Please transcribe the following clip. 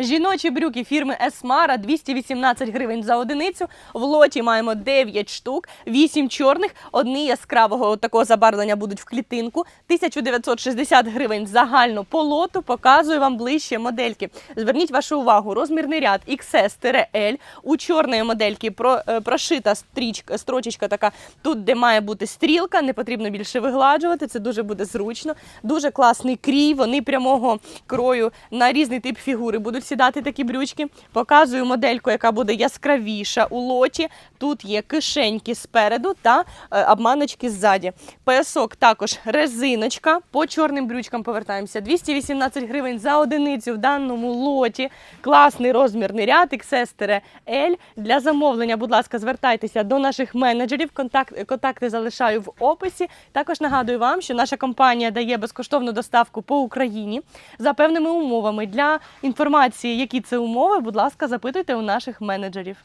Жіночі брюки фірми Есмара 218 гривень за одиницю. В лоті маємо 9 штук, 8 чорних, одні яскравого такого забарвлення будуть в клітинку. 1960 гривень загально по лоту. Показую вам ближче модельки. Зверніть вашу увагу, розмірний ряд XS-L. У чорної модельки е, прошита стрічка, строчечка така, тут, де має бути стрілка, не потрібно більше вигладжувати, це дуже буде зручно. Дуже класний крій, вони прямого крою на різний тип фігури будуть сідати такі брючки. Показую модельку, яка буде яскравіша у лоті. Тут є кишеньки спереду та е, обманочки ззаді. Поясок також резиночка. По чорним брючкам повертаємося. 218 гривень за одиницю в даному лоті. Класний розмірний ряд XS-L. Для замовлення, будь ласка, звертайтеся до наших менеджерів. Контакт, контакти залишаю в описі. Також нагадую вам, що наша компанія дає безкоштовну доставку по Україні за певними умовами. Для інформації, які це умови, будь ласка, запитуйте у наших менеджерів.